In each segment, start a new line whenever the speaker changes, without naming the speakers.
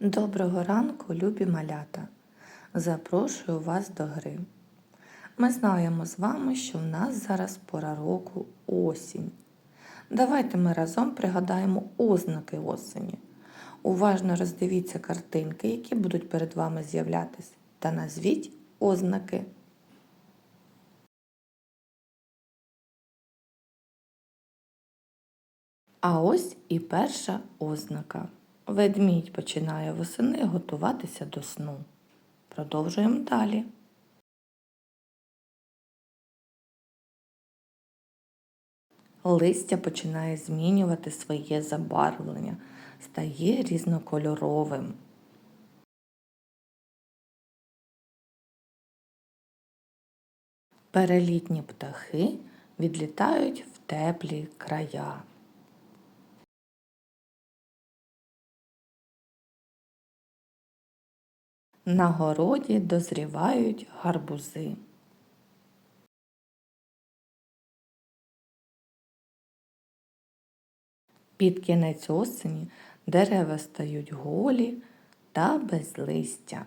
Доброго ранку, любі малята! Запрошую вас до гри. Ми знаємо з вами, що в нас зараз пора року осінь. Давайте ми разом пригадаємо ознаки осені. Уважно роздивіться картинки, які будуть перед вами з'являтись, та назвіть ознаки. А ось і перша ознака. Ведмідь починає восени готуватися до сну. Продовжуємо далі. Листя починає змінювати своє забарвлення, стає різнокольоровим. Перелітні птахи відлітають в теплі края. На городі дозрівають гарбузи. Під кінець осені дерева стають голі та без листя.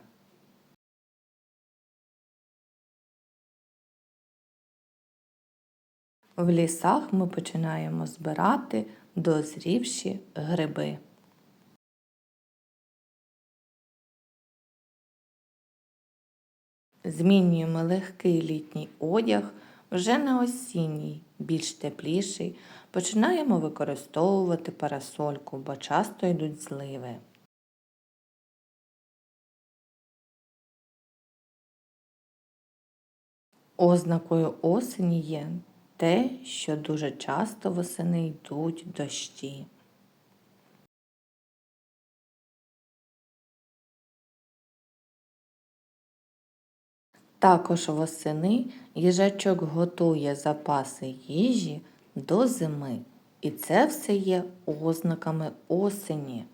В лісах ми починаємо збирати дозрівші гриби. Змінюємо легкий літній одяг вже на осінній, більш тепліший. Починаємо використовувати парасольку, бо часто йдуть зливи. Ознакою осені є те, що дуже часто восени йдуть дощі. Також восени їжачок готує запаси їжі до зими. І це все є ознаками осені.